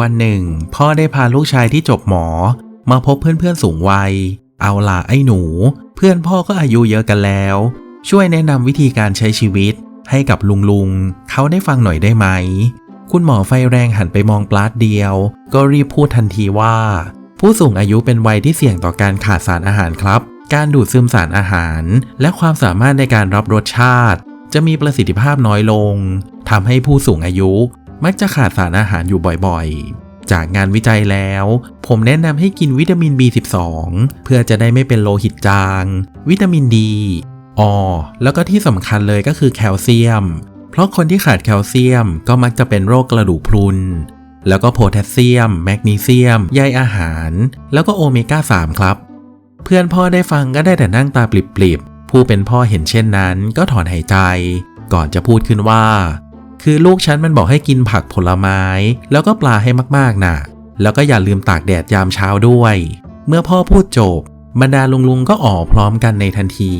วันหนึ่ง พ่อได้พาลูกชายที่จบหมอ มาพบเพื่อนๆสูงวัย เอาล่ะไอ้หนู เพื่อนพ่อก็อายุเยอะกันแล้ว ช่วยแนะนำวิธีการใช้ชีวิต ให้กับลุงลุงเขาได้ฟังหน่อยได้ไหม คุณหมอไฟแรงหันไปมองปลาดเดียว ก็รีบพูดทันทีว่า ผู้สูงอายุเป็นวัยที่เสี่ยงต่อการขาดสารอาหารครับ การดูดซึมสารอาหาร และความสามารถในการรับรสชาติ จะมีประสิทธิภาพน้อยลงทำให้ผู้สูงอายุ มักจะขาดสารอาหารอยู่บ่อยๆ จากงานวิจัยแล้ว ผมแนะนำให้กินวิตามิน B12 เพื่อจะได้ไม่เป็นโลหิตจาง วิตามินดีออแล้วก็ที่สำคัญเลยก็คือแคลเซียม เพราะคนที่ขาดแคลเซียมก็มักจะเป็นโรคกระดูกพรุน แล้วก็โพแทสเซียม แมกนีเซียม ใยอาหาร แล้วก็โอเมก้า 3 ครับ เพื่อนพ่อได้ฟังก็ได้แต่นั่งตาปลิบๆ ผู้เป็นพ่อเห็นเช่นนั้นก็ถอนหายใจ ก่อนจะพูดขึ้นว่า คือลูกฉันมันบอกให้กินผักผลไม้ แล้วก็ปลาให้มากๆน่ะ แล้วก็อย่าลืมตากแดดยามเช้าด้วย เมื่อพ่อพูดจบบรรดาลุงๆก็ออกพร้อมกันในทันที